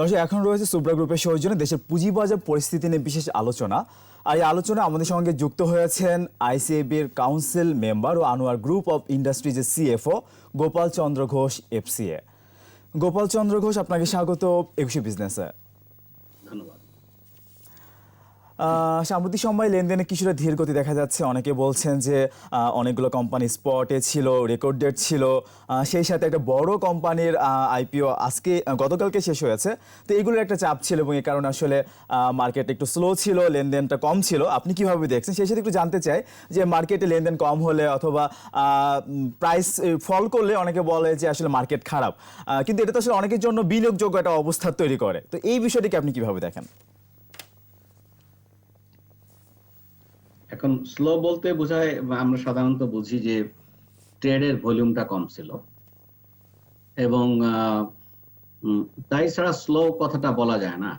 দর্শক, এখন রয়েছে সুব্রা গ্রুপের সৌজন্যে দেশের পুঁজিবাজার পরিস্থিতি নিয়ে বিশেষ আলোচনা। আর এই আলোচনা আমাদের সঙ্গে যুক্ত হয়েছেন আইসিএবির কাউন্সিল মেম্বার ও আনোয়ার গ্রুপ অফ ইন্ডাস্ট্রিজের সিএফও গোপাল চন্দ্র ঘোষ, এফসিএ। গোপাল চন্দ্র ঘোষ, আপনাকে স্বাগত একুশে বিজনেসে ধন্যবাদ আহ, সাম্প্রতিক সময় লেনদেনে কিছুটা ধীর গতি দেখা যাচ্ছে। অনেকে বলছেন যে অনেকগুলো কোম্পানি স্পটে ছিল রেকর্ড ডেট ছিল। সেই সাথে একটা বড় কোম্পানির আইপিও আজকে গতকালকে শেষ হয়েছে। তো এগুলোর একটা চাপ ছিল এবং এই কারণে আসলে মার্কেট একটু স্লো ছিল, লেনদেনটা কম ছিল। আপনি কীভাবে দেখছেন? সেই সাথে একটু জানতে চাই যে মার্কেটে লেনদেন কম হলে অথবা প্রাইস ফল করলে অনেকে বলে যে, আসলে মার্কেট খারাপ। কিন্তু এটা তো আসলে অনেকের জন্য বিনিয়োগযোগ্য একটা অবস্থা তৈরি করে। তো এই বিষয়টিকে আপনি কীভাবে দেখেন? এখন স্লো বলতে বোঝায় আমরা সাধারণত বুঝি যে ট্রেডের ভলিউমটা কম ছিল। এবং তাই ছাড়া স্লো কথাটা বলা যায় না।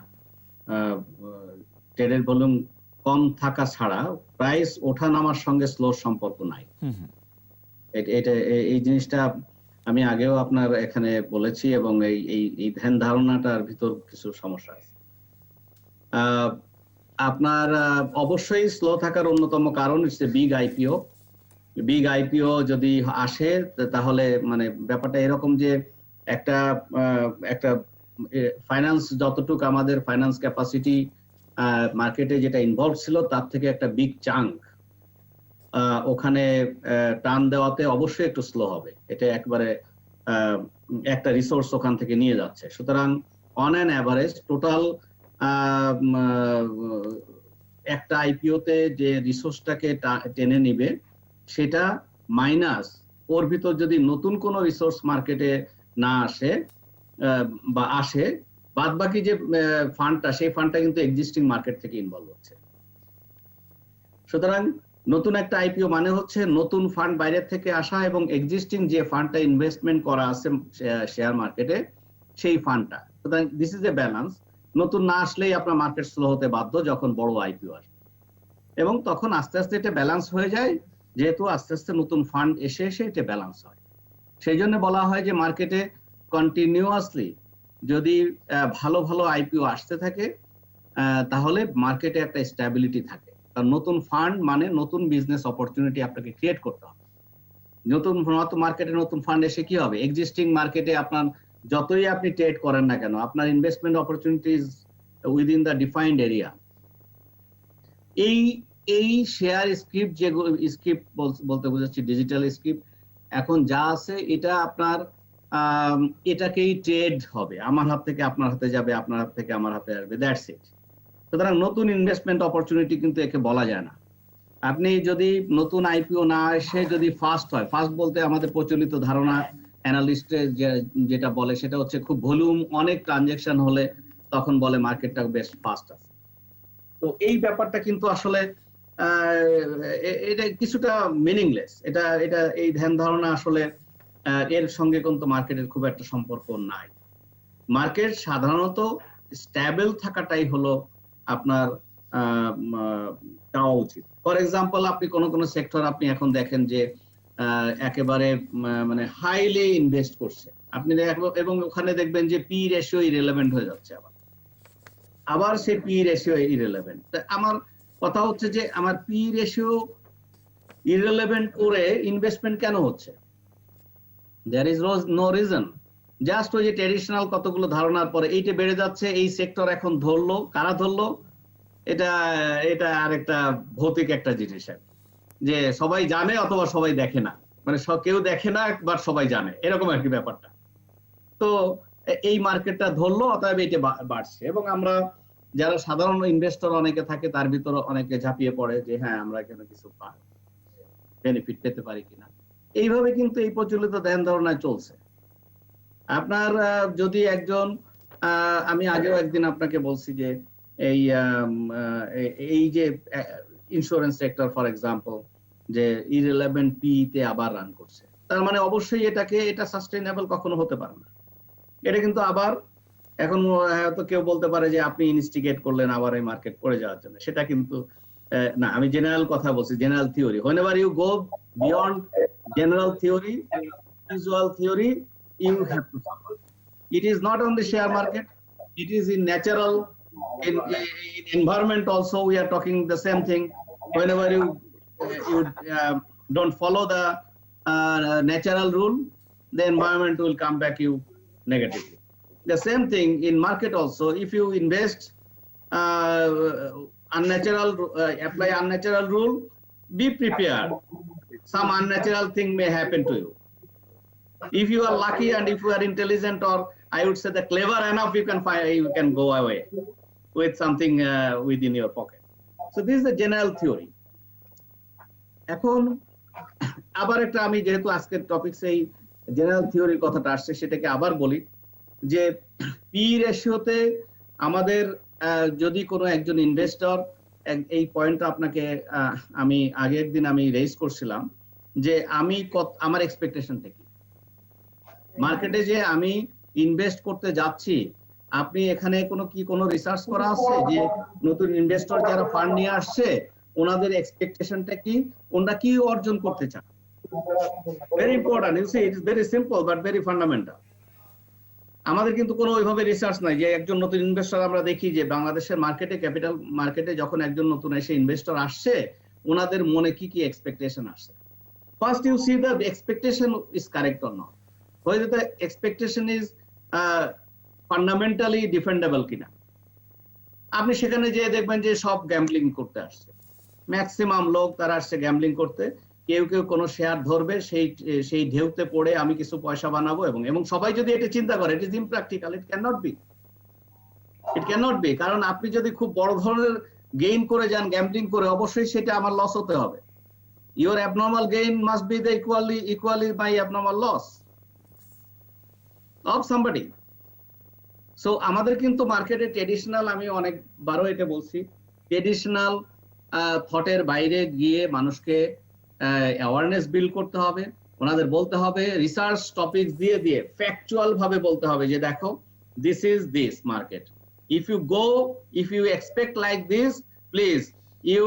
ট্রেডের ভলিউম কম থাকা ছাড়া প্রাইস ওঠা নামার সঙ্গে স্লো সম্পর্ক নাই। এটা এই জিনিসটা আমি আগেও আপনার এখানে বলেছি এবং এই এই এই ধ্যান ধারণাটার ভিতর কিছু সমস্যা আছে। আহ, আপনার অবশ্যই স্লো থাকার অন্যতম কারণ হচ্ছে বিগ আইপিও বিগ আইপিও যদি আসে তাহলে মানে ব্যাপারটা এরকম যে একটা একটা ফাইন্যান্স যতটুকু আমাদের ফাইন্যান্স ক্যাপাসিটি মার্কেটে যেটা ইনভলভ ছিল, তার থেকে একটা বিগ চাঙ্ক ওখানে টান দেওয়াতে অবশ্যই একটু স্লো হবে। এটা একবারে একটা রিসোর্স ওখান থেকে নিয়ে যাচ্ছে। সুতরাং অন অ্যান অ্যাভারেজ টোটাল একটা আইপিওতে যে রিসোর্সটাকে টেনে নিবে, সেটা মাইনাস ওর ভিতর যদি নতুন কোনো রিসোর্স মার্কেটে না আসে বা আসে বাদ বাকি যে ফান্ডটা সেই ফান্ডটা কিন্তু এক্সিস্টিং মার্কেট থেকে ইনভলভ হচ্ছে। সুতরাং নতুন একটা আইপিও মানে হচ্ছে নতুন ফান্ড বাইরে থেকে আসা এবং এক্সিস্টিং যে ফান্ডটা ইনভেস্টমেন্ট করা আছে শেয়ার মার্কেটে সেই ফান্ডটা সুতরাং দিস ইজ এ ব্যালেন্স নতুন না আসলেই আপনার মার্কেট স্লো হতে বাধ্য যখন বড় আইপিও আসবে। এবং তখন আস্তে আস্তে এটা ব্যালেন্স হয়ে যায়, যেহেতু আস্তে আস্তে নতুন ফান্ড এসে এসে এটা ব্যালেন্স হয়। সেই জন্য বলা হয় যে মার্কেটে কন্টিনিউয়াসলি যদি ভালো ভালো আইপিও আসতে থাকে তাহলে মার্কেটে একটা স্ট্যাবিলিটি থাকে। কারণ নতুন ফান্ড মানে নতুন বিজনেস অপরচুনিটি আপনাকে ক্রিয়েট করতে হবে। নতুন মার্কেটে নতুন ফান্ড এসে কি হবে? এক্সিস্টিং মার্কেটে আপনার যতই আপনি ট্রেড করেন না কেন, আপনার investment opportunities within the defined area এই এই শেয়ার স্ক্রিপ্ট যে স্ক্রিপ্ট বলতে বোঝাচ্ছি ডিজিটাল স্ক্রিপ্ট এখন যা আছে এটা আপনার এটাকেই ট্রেড হবে। আমার হাত থেকে আপনার হাতে যাবে, আপনার হাত থেকে আমার হাতে আসবে দ্যাটস ইট সুতরাং নতুন ইনভেস্টমেন্ট অপরচুনিটি কিন্তু একে বলা যায় না। আপনি যদি নতুন আইপিও না এসে যদি ফাস্ট হয় ফাস্ট বলতে আমাদের প্রচলিত ধারণা অ্যানালিস্টে যেটা বলে সেটা হচ্ছে খুব ভলিউম অনেক ট্রানজেকশন হলে তখন বলে মার্কেটটা বেশ ফাস্ট আছে। তো এই ব্যাপারটা কিন্তু আসলে এটা কিছুটা মিনিংলেস এটা এটা, এই ধ্যান ধারণা আসলে এর সঙ্গে কিন্তু মার্কেটের খুব একটা সম্পর্ক নাই। মার্কেট সাধারণত স্ট্যাবল থাকাটাই হলো আপনার চাওয়া উচিত। ফর এক্সাম্পল আপনি কোন কোন সেক্টর আপনি এখন দেখেন যে একেবারে মানে হাইলি ইনভেস্ট করছে। আপনি এবং ওখানে দেখবেন যে পি রেশিও ইরেলেভেন্ট হয়ে যাচ্ছে আবার। আবার সে পি রেশিও ইরেলেভেন্ট আমার কথা হচ্ছে যে আমার পি রেশিও ইরেলেভেন্ট করে ইনভেস্টমেন্ট কেন হচ্ছে? There is no reason just ওই যে ট্রেডিশনাল কতগুলো ধারণার পরে এইটা বেড়ে যাচ্ছে, এই সেক্টর এখন ধরলো। কারা ধরলো? এটা এটা আরেকটা ভৌতিক একটা জিনিস আর। যে সবাই জানে অথবা সবাই দেখে না। মানে কেউ দেখে না বাট সবাই জানে। এরকম আর কি ব্যাপারটা। তো এই মার্কেটটা ধরলো, অতএব এটা বাড়ছে। এবং আমরা যারা সাধারণ ইনভেস্টর অনেকে থাকে, তার ভিতরে অনেকে ঝাঁপিয়ে পড়ে যে হ্যাঁ আমরা এখানে কিছু বেনিফিট পেতে পারি কিনা? এইভাবে কিন্তু এই প্রচলিত ধ্যান ধারণায় চলছে। আপনার যদি একজন আমি আগেও একদিন আপনাকে বলছি যে, এই এই যে ইন্স্যুরেন্স সেক্টর ফর এক্সাম্পল যে ইরেলেভেন্ট পি তে আবার রান করছে। তার মানে অবশ্যই এটাকে এটা সাস্টেইনেবল কখনো হতে পারে না। এটা কিন্তু আবার এখন হয়তো কেউ বলতে পারে যে আপনি ইনস্টিগেট করলেন আবার এই মার্কেট পড়ে যাওয়ার জন্য। সেটা কিন্তু না আমি জেনারেল কথা বলছি general theory whenever you go beyond general theory visual theory you have to suffer. It is not on the share market it is in natural in, in environment also we are talking the same thing. Whenever you you uh, don't follow the uh, natural rule the environment will come back you negatively. The same thing in market also. If you invest uh, unnatural uh, apply unnatural rule be prepared. Some unnatural thing may happen to you. If you are lucky and if you are intelligent or i would say the clever enough you can find you can go away with something uh, within your pocket. So this is the general theory এখন আবার একটা আমি যেহেতু আজকের topic সেই general থিওরির কথাটা আসছে, সেটাকে আবার বলি যে পি রেশিওতে আমাদের যদি কোনো একজন ইনভেস্টর এই পয়েন্টটা আপনাকে আমি আগের দিন আমি রেজ করছিলাম যে আমি আমার এক্সপেকটেশন থেকে মার্কেটে যে আমি ইনভেস্ট করতে যাচ্ছি, আপনি এখানে কোনো কি কোনো রিসার্চ করা আছে যে নতুন ইনভেস্টর যারা ফান্ড নিয়ে আসছে ওনাদের এক্সপেকটেশনটা কি? ওনারা কি অর্জন করতে চান? Very important you see it is very simple but very fundamental আমাদের কিন্তু কোনো ওইভাবে রিসার্চ নাই যে একজন নতুন ইনভেস্টর আমরা দেখি যে বাংলাদেশের মার্কেটে ক্যাপিটাল মার্কেটে যখন একজন নতুন এসে ইনভেস্টর আসছে ওনাদের মনে কি কি এক্সপেকটেশন আসছে? First you see the expectation is correct or not the expectation is uh, fundamentally defendable কিনা। আপনি সেখানে যেয়ে দেখবেন যে সব গ্যাম্বলিং করতে আসছে। ম্যাক্সিমাম লোক তারা আসছে গ্যাম্বলিং করতে। কেউ কেউ কোনো শেয়ার ধরবে, সেই সেই ঢেউতে পড়ে আমি কিছু পয়সা বানাবো এবং এবং সবাই যদি এটা চিন্তা করে it is impractical it can not be it can not be কারণ আপনি যদি খুব বড় ধরনের গেইন করে যান গ্যাম্বলিং করে, অবশ্যই সেটা আমার লস হতে হবে। Your abnormal gain must be the equally equally my abnormal loss of somebody so আমাদের কিন্তু মার্কেটে ট্রেডিশনাল আমি অনেকবারও এটা বলছি ট্রেডিশনাল থটের বাইরে গিয়ে মানুষকে অ্যাওয়ারনেস বিল্ড করতে হবে, ওনাদের বলতে হবে রিসার্চ টপিক দিয়ে দিয়ে ফ্যাকচুয়াল ভাবে বলতে হবে যে দেখো this is this market if you go if you expect like this please you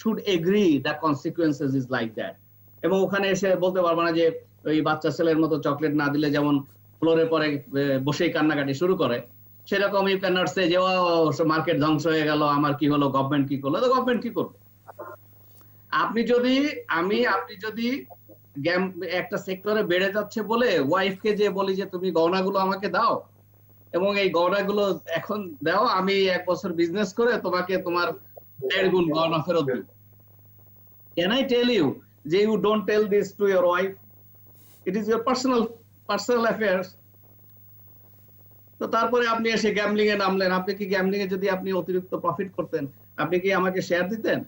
should agree the consequences is like that এবং ওখানে এসে বলতে পারব না যে, ওই বাচ্চা ছেলের মতো চকলেট না দিলে যেমন ফ্লোরে পরে বসেই কান্নাকাটি শুরু করে। সেরকম ইউ ক্যান নট সে যে মার্কেট ধ্বংস হয়ে গেল, আমার কি হলো গভর্নমেন্ট কি করল? গভর্নমেন্ট কি করবে? আপনি যদি, আমি, আপনি যদি একটা সেক্টরে বেড়ে যাচ্ছে বলে ওয়াইফকে যে বলি যে, তুমি গহনাগুলো আমাকে দাও এবং এই গহনাগুলো এখন দাও, আমি এক বছর বিজনেস করে তোমাকে তোমার দেড় গুণ গহনা ফেরত দেব। ক্যান আই টেল ইউ যে you don't tell this to your wife it is your personal personal affairs তো তারপরে আপনি এসে গ্যামলিং এ নামলেন। আপনি কি গ্যামলিং এ যদি আপনি অতিরিক্ত প্রফিট করতেন আপনি কি আমাকে শেয়ার দিতেন?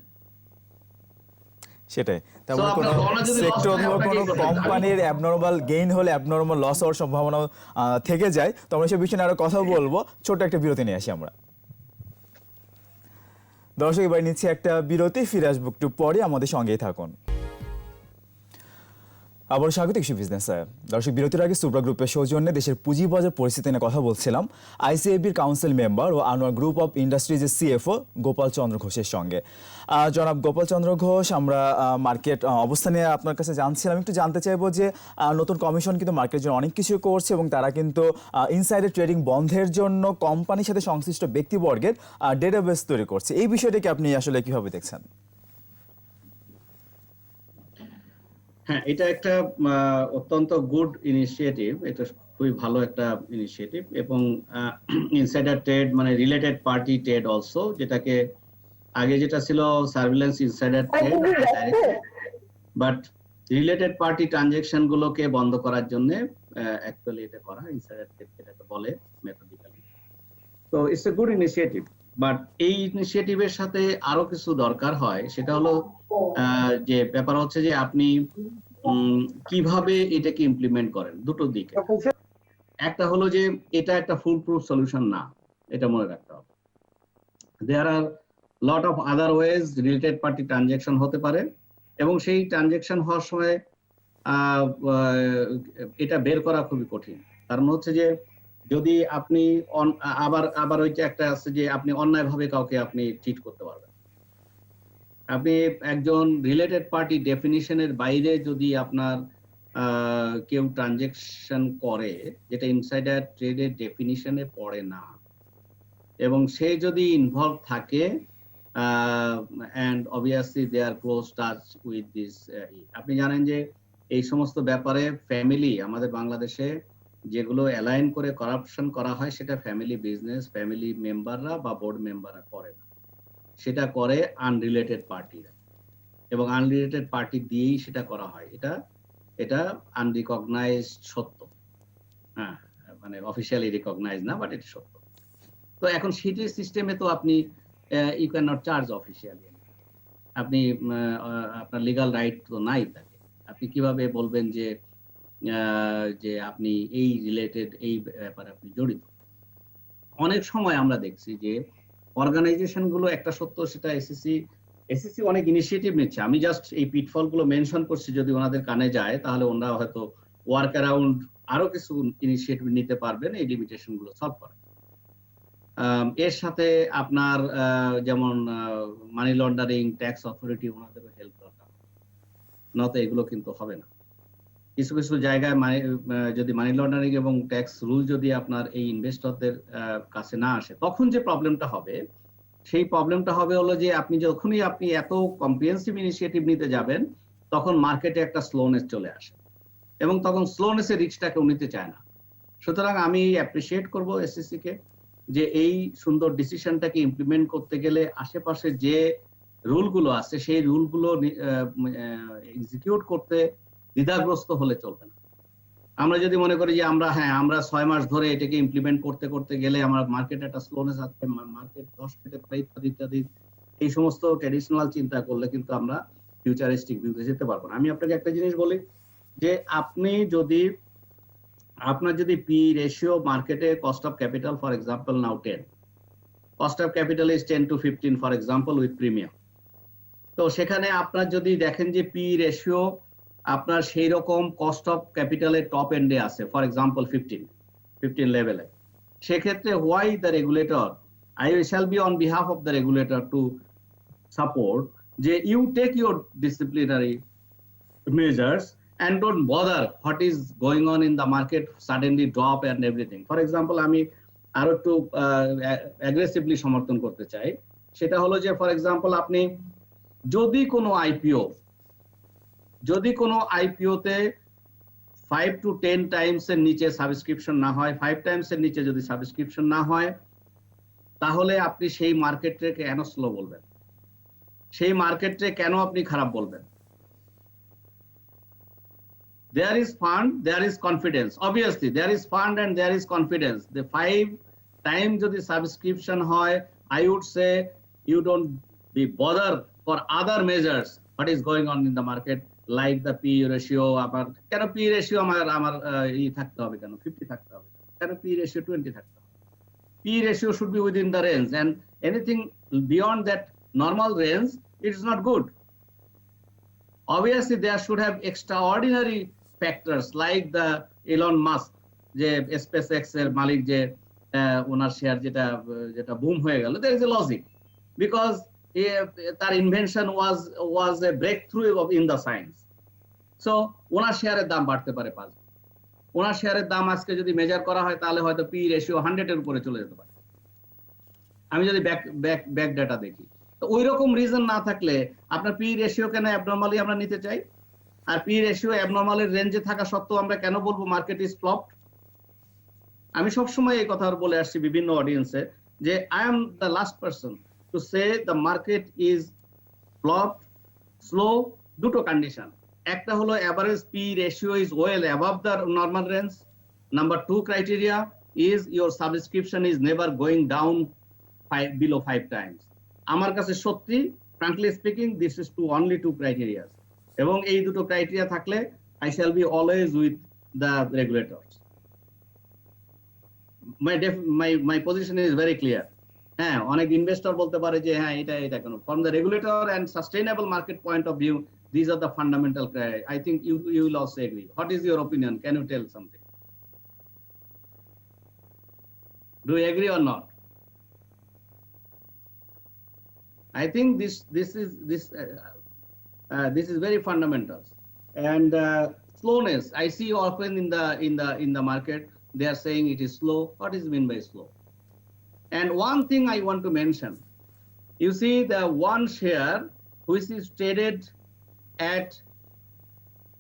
সেটাই। কোনো সেক্টর কোনো? কোম্পানির অ্যাবনর্মাল গেইন হলে অ্যাবনর্মাল লস হওয়ার সম্ভাবনা থেকে যায়। তো আমরা সে বিষয়ে নিয়ে আরও কথা বলব। ছোট্ট একটা বিরতি নিয়ে আসি আমরা। দর্শক এবার নিচ্ছে একটা বিরতি। ফিরে আসব একটু পরে। আমাদের সঙ্গেই থাকুন। আবার স্বাগত কৃষি বিজনেস দর্শক, বিরতির আগে সুপ্রা গ্রুপের সৌজন্যে দেশের পুঁজিবাজার পরিস্থিতি নিয়ে কথা বলছিলাম আইসিএবির কাউন্সিল মেম্বার ও আনোয়ার গ্রুপ অফ ইন্ডাস্ট্রিজের সিএফও গোপাল চন্দ্র ঘোষের সঙ্গে। জনাব গোপাল চন্দ্র ঘোষ, আমরা মার্কেট অবস্থা নিয়ে আপনার কাছে জানছিলাম। একটু জানতে চাইব যে নতুন কমিশন কিন্তু মার্কেটের জন্য অনেক কিছু করছে এবং তারা কিন্তু ইনসাইডের ট্রেডিং বন্ধের জন্য কোম্পানির সাথে সংশ্লিষ্ট ব্যক্তিবর্গের ডেটাবেস তৈরি করছে। এই বিষয়টাকে আপনি আসলে কীভাবে দেখছেন? হ্যাঁ এটা একটা অত্যন্ত গুড ইনিশিয়েটিভ এটা খুবই ভালো একটা ইনিশিয়েটিভ এবং ইনসাইডার ট্রেড মানে রিলেটেড পার্টি ট্রেড অলসো যেটাকে আগে যেটা ছিল surveillance insider trade but related party transaction গুলোকে বন্ধ করার জন্য অ্যাকচুয়ালি এটা করা ইনসাইডার ট্রেড যেটাকে বলে মেথডিক্যালি তো it's a good initiative but এই ইনিশিয়েটিভের সাথে আরও কিছু দরকার হয়। সেটা হলো যে ব্যাপার হচ্ছে যে আপনি কীভাবে এটাকে ইমপ্লিমেন্ট করেন দুটো দিকে। একটা হলো যে এটা একটা ফুল প্রুফ সলিউশন না, এটা মনে রাখতে হবে। There are lot of other ways related party transaction হতে পারে এবং সেই ট্রানজেকশন হওয়ার সময় এটা বের করা খুবই কঠিন। কারণ হচ্ছে যে যদি আপনি আবার আবার ওই যে একটা আছে যে আপনি অন্যায়ভাবে কাউকে আপনি চিট করতে পারবেন। আপনি একজন রিলেটেড পার্টি ডেফিনিশনের বাইরে যদি আপনার কেউ ট্রানজেকশন করে, যেটা ইনসাইডার ট্রেডের ডেফিনিশনে পড়ে না, এবং সে যদি ইনভলভ থাকে and obviously they are close touch with this আপনি জানেন যে এই সমস্ত ব্যাপারে ফ্যামিলি আমাদের বাংলাদেশে যেগুলো অ্যালাইন করে করাপশন করা হয়, সেটা ফ্যামিলি বিজনেস ফ্যামিলি মেম্বাররা বা বোর্ড মেম্বাররা করে না। সেটা করে আনরিলেটেড পার্টিরা এবং আনরিলেটেড পার্টি দিয়েই সেটা করা হয়। এটা এটা আনরিকগনাইজড সত্য। হ্যাঁ মানে অফিসিয়ালি রিকগনাইজ না বাট এটা সত্য। তো এখন সিটি সিস্টেমে তো আপনি you can not charge officially আপনি আপনার লিগাল রাইট তো নাই তাকে। আপনি কীভাবে বলবেন যে যে আপনি এই রিলেটেড এই ব্যাপারে আপনি জড়িত। অনেক সময় আমরা দেখছি যে অর্গানাইজেশনগুলো একটা সত্য সেটা এসএসসি এসএসসি অনেক ইনিশিয়েটিভ নিচ্ছে। আমি জাস্ট এই পিটফলগুলো মেনশন করছি যদি ওনাদের কানে যায় তাহলে ওনারা হয়তো ওয়ার্ক অ্যারাউন্ড আরও কিছু ইনিশিয়েটিভ নিতে পারবেন এই লিমিটেশনগুলো সলভ করে আম, এর সাথে আপনার যেমন মানি লন্ডারিং ট্যাক্স অথরিটি ওনাদেরও হেল্প দরকার। নয়তো এগুলো কিন্তু হবে না। কিছু কিছু জায়গায় মানি যদি মানি লন্ডারিং এবং ট্যাক্স রুল যদি আপনার এই ইনভেস্টরদের কাছে না আসে, তখন যে প্রবলেমটা হবে, সেই প্রবলেমটা হবে হলো যে আপনি যখনই আপনি এত কম্প্রিহেন্সিভ ইনিশিয়েটিভ নিতে যাবেন, তখন মার্কেটে একটা স্লোনেস চলে আসে এবং তখন স্লোনেসের রিস্কটা কেউ নিতে চায় না। সুতরাং আমি অ্যাপ্রিসিয়েট করব এসএসসি কে যে এই সুন্দর ডিসিশনটাকে ইমপ্লিমেন্ট করতে গেলে আশেপাশে যে রুলগুলো আছে, সেই রুলগুলো এক্সিকিউট করতে দ্বিধাগ্রস্ত হলে চলবে না। আমরা যদি মনে করি যে আমরা হ্যাঁ আমরা ছয় মাস ধরে এটাকে ইমপ্লিমেন্ট করতে করতে গেলে আমার মার্কেট একটা স্লোনেস আছে মার্কেট দশ পারে ইত্যাদি ইত্যাদি, এই সমস্ত ট্রেডিশনাল চিন্তা করলে কিন্তু আমরা ফিউচারিস্টিক ভিউতে যেতে পারব না। আমি আপনাকে একটা জিনিস বলি যে আপনি যদি, আপনার যদি পি রেশিও মার্কেটে cost of capital for example now ten cost of capital is ten to fifteen for example with premium তো সেখানে আপনার যদি দেখেন যে পি রেশিও আপনার সেই রকম কস্ট অফ ক্যাপিটালের টপ এন্ডে আছে ফর এক্সাম্পল ফিফটিন ফিফটিন লেভেলে সেক্ষেত্রে why the regulator I shall be on behalf of the regulator to support যে you take your disciplinary measures and don't bother what is going on in the market suddenly drop and everything for example, আমি আরও একটু aggressively সমর্থন করতে চাই। সেটা হলো যে ফর এক্সাম্পল আপনি যদি কোনো আইপিও যদি কোনো আইপিও তে ফাইভ টু টেন টাইমস এর নিচে সাবস্ক্রিপশন না হয় ফাইভ টাইমস এর নিচে যদি সাবস্ক্রিপশন না হয় তাহলে আপনি সেই মার্কেটে কেন স্লো বলবেন সেই মার্কেটে কেন আপনি খারাপ বলবেন there is fund there is confidence obviously there is fund and there is confidence the five time যদি subscription হয় i would say you don't be bother for other measures what is going on in the market like the p ratio আমার কেন p ratio আমার আমার ই থাকতে হবে কেন 50 থাকতে হবে কেন p ratio 20 থাকতে হবে p ratio should be within the range and anything beyond that normal range it is not good obviously there should have extraordinary factors like the Elon Musk যে SpaceX এর মালিক যে ওনার শেয়ার যেটা যেটা boom হয়ে গেল there is a logic because এ- তার invention was was a breakthrough in the science so ওনার শেয়ারের দাম বাড়তে পারে পাঁচ ওনার শেয়ারের দাম আজকে যদি মেজার করা হয়, তাহলে হয়তো পি রেশিও হান্ড্রেড এর উপরে চলে যেতে পারে। আমি যদি ব্যাক ব্যাক ব্যাক ডাটা দেখি। তো ওই রকম রিজন না থাকলে আপনার পি রেশিও কেন অ্যাবনর্মালি আমরা নিতে চাই? আর পি রেশিও অ্যাবনর্মালের রেঞ্জে থাকা সত্ত্বেও আমরা কেন বলব মার্কেট ইজ ফ্লপড আমি সবসময় এই কথা বলে আসছি বিভিন্ন অডিয়েন্সে যে I am the last person to say the market is flopped slow দুটো কন্ডিশন একটা হলো average P ratio is well above the normal range number two criteria is your subscription is never going down below five times আমার কাছে সত্যি frankly speaking this is two only two criterias এবং এই দুটো criteria থাকলে I shall be always with the regulators my my my position is very clear হ্যাঁ অনেক investor বলতে পারে যে হ্যাঁ এটা এটা কেন from the regulator and sustainable market point of view these are the fundamental criteria. I think you you will also agree. What is your opinion? Can you tell something? Do you agree or not? I think this this is this uh, uh, this is very fundamental, and uh, slowness. I see often in the in the in the market they are saying it is slow. What is mean by slow? And one thing I want to mention, you see the one share which is traded at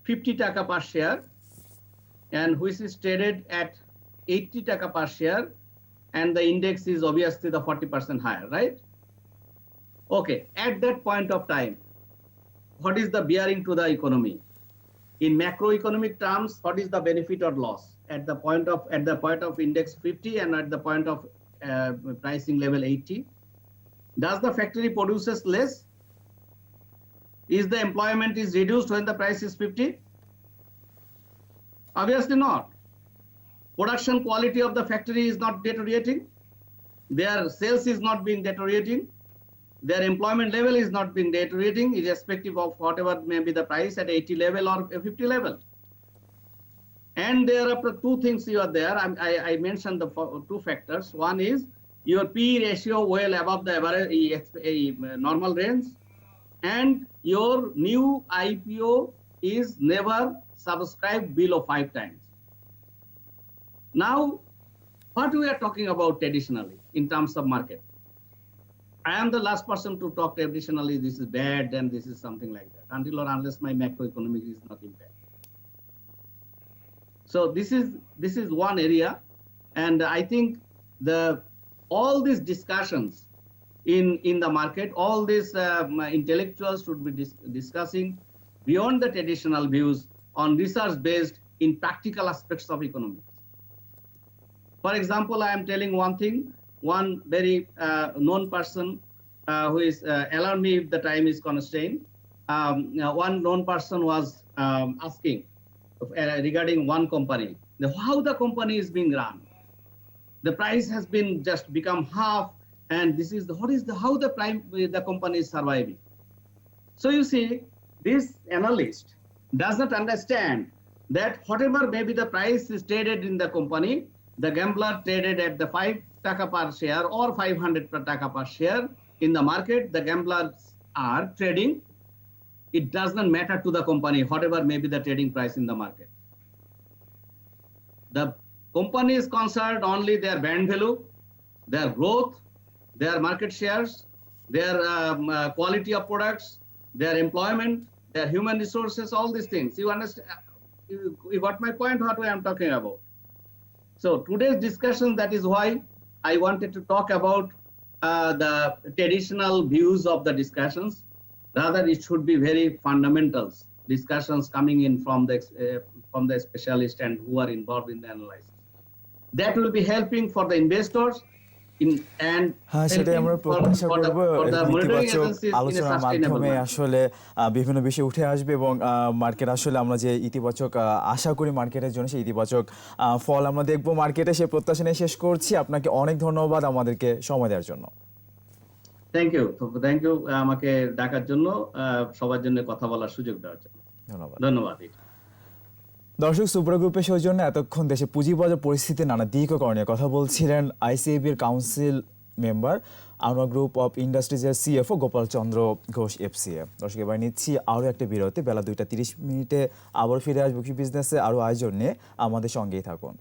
50 taka per share and which is traded at 80 taka per share and the index is obviously the 40% higher, right? Okay, at that point of time, what is the bearing to the economy? In macroeconomic terms, what is the benefit or loss at the point of at the point of index 50 and at the point of uh, pricing level 80? Does the factory produces less? Is the employment is reduced when the price is 50? Obviously not. Production quality of the factory is not deteriorating. Their sales is not being deteriorating. Their employment level is not being deteriorating, irrespective of whatever may be the price at 80 level or 50 level. And there are two things you are there. I, I, I mentioned the two factors. One is your P ratio well above the average normal range, and your new IPO is never subscribed below five times. Now, what we are talking about traditionally in terms of market. I am the last person to talk traditionally. This is bad and this is something like that until or unless my macroeconomic is not impacted. So this is this is one area, and I think the all these discussions in in the market, all these um, intellectuals should be dis- discussing beyond the traditional views on research based in practical aspects of economics. For example, I am telling one thing. One very uh, known person uh, who is uh, alarm me if the time is constrained. Um, uh, one known person was um, asking Uh, regarding one company, the, how the company is being run. The price has been just become half, and this is the, what is the how the prime uh, the company is surviving. So you see, this analyst does not understand that whatever may be the price is traded in the company, the gambler traded at the 5 taka per share or 500 per taka per share in the market, the gamblers are trading. It does not matter to the company, whatever may be the trading price in the market. The company is concerned only their brand value, their growth, their market shares, their um, uh, quality of products, their employment, their human resources, all these things. You understand? You, you got my point, what I am talking about. So today's discussion, that is why I wanted to talk about uh, the traditional views of the discussions. Rather, it should be very fundamentals discussions coming in from the uh, from the specialist and who are involved in the analysis. That will be helping for the investors হ্যাঁ সেটাই আমরা প্রত্যাশা করব for the monitoring ইতিবাচক আলোচনার মাধ্যমে আসলে বিভিন্ন বিষয় উঠে আসবে এবং মার্কেট আসলে আমরা যে ইতিবাচক আশা করি মার্কেটের জন্য সেই ইতিবাচক ফল আমরা দেখব মার্কেটে সে প্রত্যাশা নিয়ে শেষ করছি আপনাকে অনেক ধন্যবাদ আমাদেরকে সময় দেওয়ার জন্য থ্যাংক ইউ থ্যাংক ইউ আমাকে ডাকার জন্য সবার জন্য কথা বলার সুযোগ দেওয়ার জন্য। ধন্যবাদ। ধন্যবাদ দর্শক সুপ্রা গ্রুপের সৌজন্যে এতক্ষণ দেশে পুঁজিবাজার পরিস্থিতির নানা দিক ও করণীয় কথা বলছিলেন আইসিএবির council member Anwar group of ইন্ডাস্ট্রিজের CFO Gopal Chandra Ghosh FCA. দর্শক এবার নিচ্ছি আরও একটা বিরতি। বেলা দুইটা তিরিশ মিনিটে আবার ফিরে আসব বিজনেসে আরও আয়োজন নিয়ে আমাদের সঙ্গেই থাকুন।